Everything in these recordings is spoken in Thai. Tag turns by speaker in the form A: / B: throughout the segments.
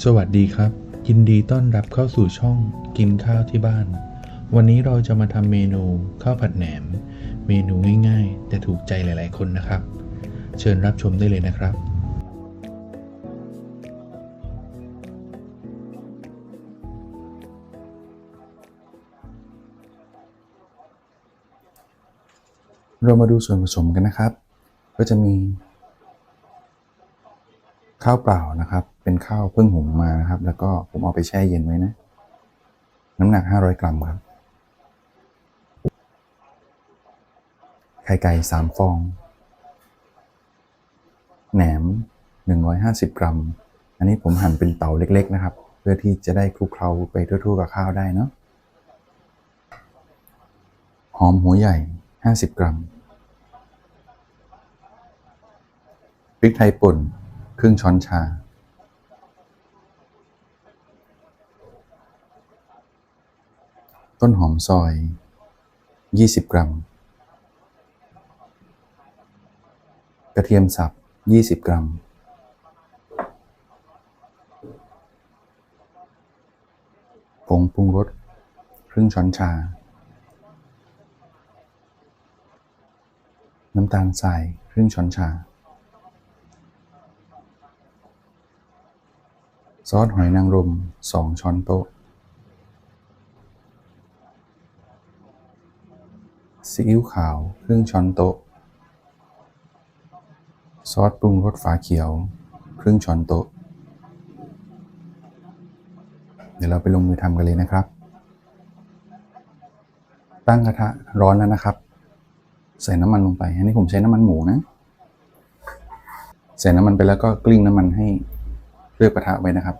A: สวัสดีครับ ยินดีต้อนรับเข้าสู่ช่องกินข้าวที่บ้าน วันนี้เราจะมาทำเมนูข้าวผัดแหนม เมนูง่ายๆ แต่ถูกใจหลาย ๆ คนนะครับ เชิญรับชมได้เลยนะครับ เรามาดูส่วนผสมกันนะครับ ก็จะมี ข้าวเปล่านะครับ เป็นข้าวเพิ่งหุงมานะครับ แล้วก็ผมเอาไปแช่เย็นไว้นะ น้ำหนัก 500 กรัมครับ ไข่ไก่3ฟอง แหนม 150 กรัม อันนี้ผมหั่นเป็นเต๋าเล็ก ๆ นะครับ เพื่อที่จะได้คลุกเคล้าไปทั่วๆกับข้าวได้เนาะ หอมหัวใหญ่ 50 กรัม พริกไทยป่น ครึ่งช้อนชา ต้นหอมซอย 20 กรัม กระเทียมสับ 20 กรัม ผงปรุงรสครึ่งช้อนชา น้ำตาลทรายครึ่งช้อนชา ซอสหอยนางรม 2 ช้อนโต๊ะ ซีอิ๊วขาว ครึ่งช้อนโต๊ะ ซอสปรุงรสฝาเขียว ครึ่งช้อนโต๊ะ เดี๋ยวเราไปลงมือทำกันเลยนะครับ ตั้งกระทะร้อนแล้วนะครับ ใส่น้ำมันลงไป อันนี้ผมใช้น้ำมันหมูนะ ใส่น้ำมันไปแล้วก็กลิ้งน้ำมันให้ เลือกกระทะไว้นะครับ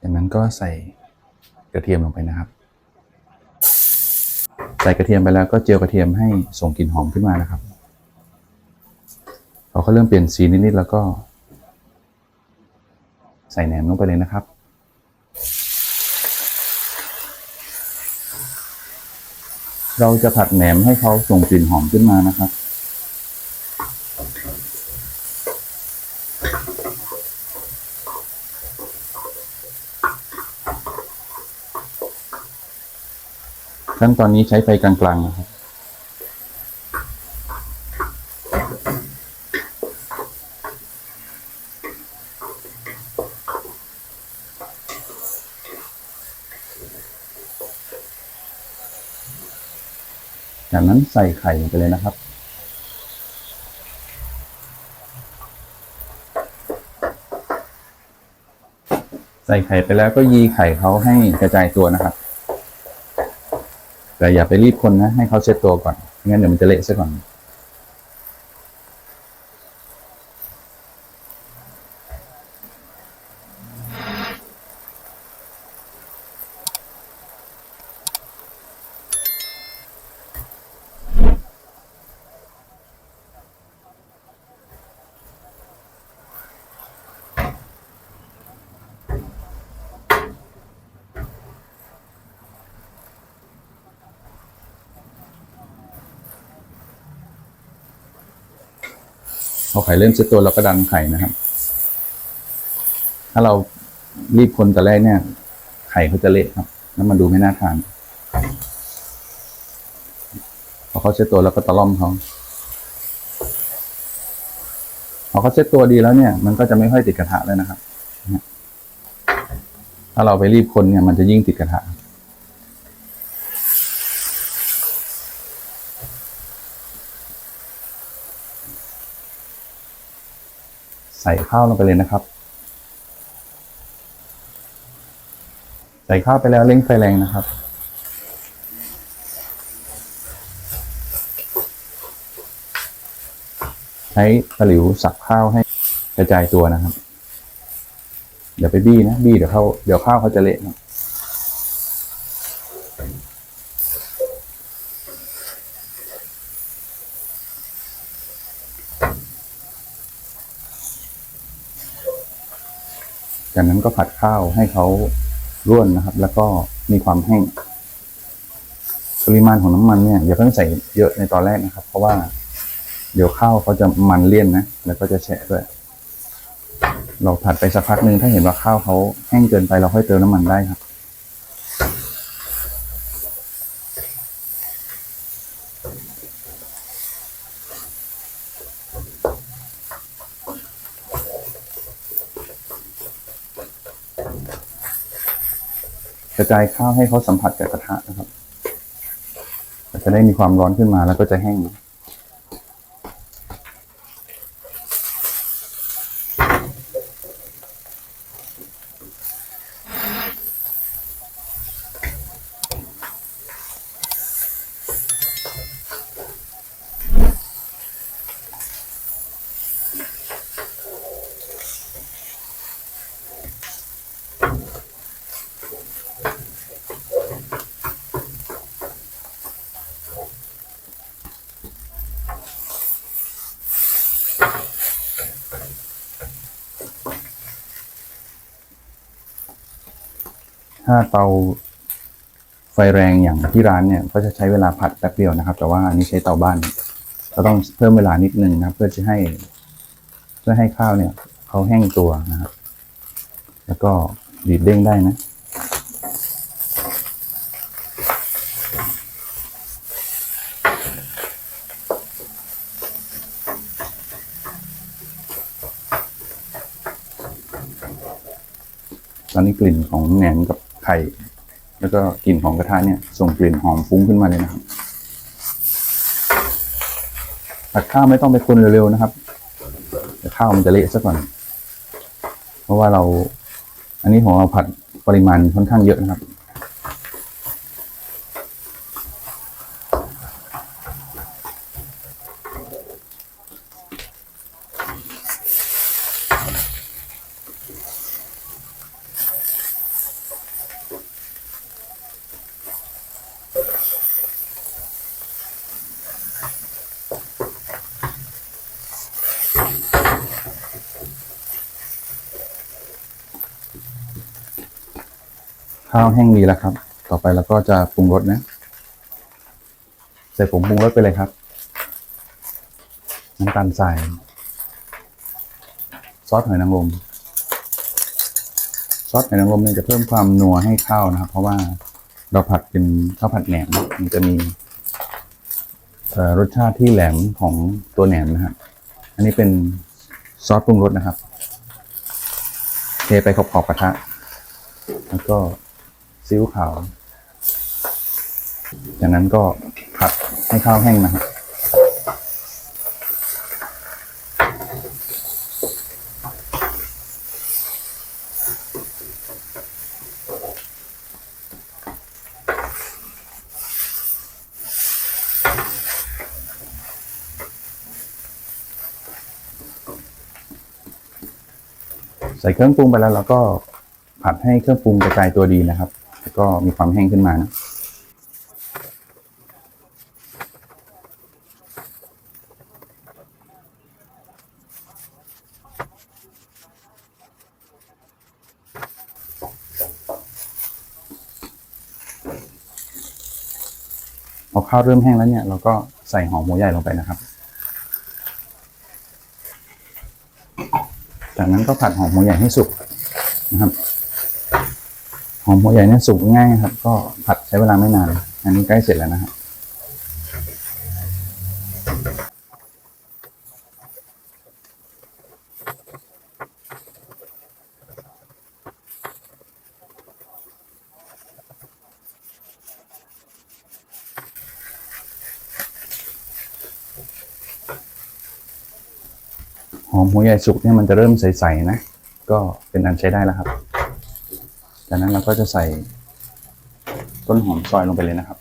A: จากนั้นก็ใส่กระเทียมลงไปนะครับ ใส่กระเทียมไปแล้วก็เจียวกระเทียมให้ส่งกลิ่นหอมขึ้นมานะครับพอเขาเริ่มเปลี่ยนสีนิดๆแล้วก็ ใส่แหนมลงไปเลยนะครับเราจะผัดแหนมให้เขาส่งกลิ่นหอมขึ้นมานะครับ ขั้นตอนนี้ใช้ไฟกลางๆนะครับจากนั้นใส่ไข่ลงไปเลยนะครับ ใส่ไข่ไปแล้วก็ยีไข่เขาให้กระจายตัวนะครับ แต่อย่าไปรีบคนนะ ให้เขาเช็ดตัวก่อนไม่งั้นเดี๋ยวมันจะเละซะก่อน อไข่เริ่มเช็ดตัวเราก็ดันไข่นะครับ ถ้าเรารีบคนแต่แรกเนี่ย ไข่เขาจะเละครับ แล้วมันดูไม่น่าทานพอเขาเช็ดตัวแล้วก็ตะล่อมเขาพอเขาเช็ดตัวดีแล้วเนี่ย มันก็จะไม่ค่อยติดกระทะเลยนะครับถ้าเราไปรีบคนเนี่ย มันจะยิ่งติดกระทะ ส่ข้าวลงไปเลยนะครับ ใส่ข้าวไปแล้วเร่งไฟแรงนะครับ ใช้ตะหลิวสักข้าวให้กระจายตัวนะครับเดี๋ยวไปบี้นะ บี้เดี๋ยวเขาเดี๋ยวข้าวเขาจะเละนะ จากนั้นก็ผัดข้าวให้เขาร่วนนะครับ แล้วก็มีความแห้ง ปริมาณของน้ำมันเนี่ยอย่าเพิ่งใส่เยอะในตอนแรกนะครับ เพราะว่าเดี๋ยวข้าวเขาจะมันเลี่ยนนะ แล้วก็จะแฉะด้วย เราผัดไปสักพักหนึ่งถ้าเห็นว่าข้าวเขาแห้งเกินไปเราค่อยเติมน้ำมันได้ครับ กระจายข้าวให้เขาสัมผัสกับกระทะนะครับจะได้มีความร้อนขึ้นมาแล้วก็จะแห้ง ถ้าเตาไฟแรงอย่างที่ร้านเนี่ยก็จะใช้เวลาผัดแป๊บเดียวนะครับ แต่ว่าอันนี้ใช้เตาบ้านก็ต้องเพิ่มเวลานิดนึงนะเพื่อจะให้ เพื่อให้ข้าวเนี่ยเขาแห้งตัวนะครับ แล้วก็ดีดเด้งได้นะตอนนี้กลิ่นของแหนมกับ ไข่ แล้วก็กลิ่นของกระทะเนี่ยส่งกลิ่นหอมฟุ้งขึ้นมาเลยนะครับผัดข้าวไม่ต้องไปคนเร็วๆนะครับแต่ข้าวมันจะเละซะก่อน เพราะว่าเรา อันนี้ของเราผัดปริมาณค่อนข้างเยอะนะครับ ข้าวแห้งดีแล้วครับ ต่อไปเราก็จะปรุงรสนะ ใส่ผงปรุงรสไปเลยครับ น้ำตาลทรายซอสหอยนางรมซอสหอยนางรมเนี่ยจะเพิ่มความนัวให้ข้าวนะครับ เพราะว่าเราผัดเป็นข้าวผัดแหนมมันจะมีรสชาติที่แหลมของตัวแหนมนะครับอันนี้เป็นซอสปรุงรสนะครับ เทไปขอบๆกระทะ แล้วก็ ซีอิ๊วขาว จากนั้นก็ผัดให้ข้าวแห้งนะครับใส่เครื่องปรุงไปแล้วเราก็ผัดให้เครื่องปรุงกระจายตัวดีนะครับ แล้วก็มีความแห้งขึ้นมานะพอข้าวเริ่มแห้งแล้วเนี่ย เราก็ใส่หอมหัวใหญ่ลงไปนะครับ จากนั้นก็ผัดหอมหัวใหญ่ให้สุกนะครับ หอมหัวใหญ่เนี่ยสุกง่ายครับ ก็ผัดใช้เวลาไม่นาน อันนี้ใกล้เสร็จแล้วนะครับหอมหัวใหญ่สุกเนี่ยมันจะเริ่มใสๆนะ ก็เป็นอันใช้ได้แล้วครับ จากนั้นเราก็จะใส่ต้นหอมซอยลงไปเลยนะครับ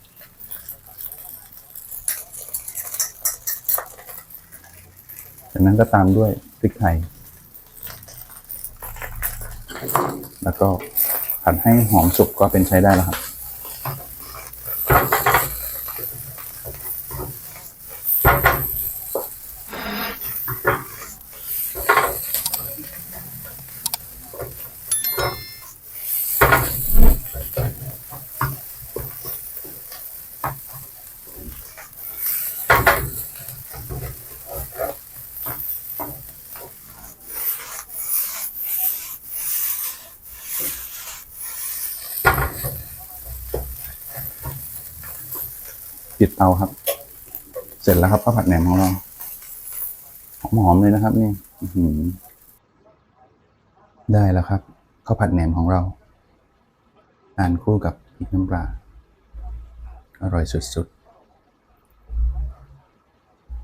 A: จากนั้นก็ตามด้วยพริกไทย แล้วก็ผัดให้หอมสุกก็เป็นใช้ได้แล้วครับ
B: ปิดเตาครับ เสร็จแล้วครับข้าวผัดแหนมของเราหอมๆเลยนะครับ นี่อืได้แล้วครับข้าวผัดแหนมของเราทานคู่กับพริกน้ำปลาอร่อยสุด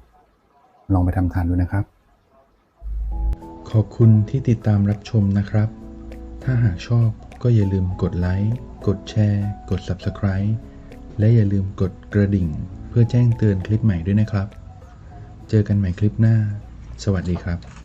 B: ๆ ลองไปทำทานดูนะครับ
A: ขอบคุณที่ติดตามรับชมนะครับ ถ้าหากชอบก็อย่าลืมกดไลค์ กดแชร์ กด Subscribe และอย่าลืมกดกระดิ่งเพื่อแจ้งเตือนคลิปใหม่ด้วยนะครับ เจอกันใหม่คลิปหน้า สวัสดีครับ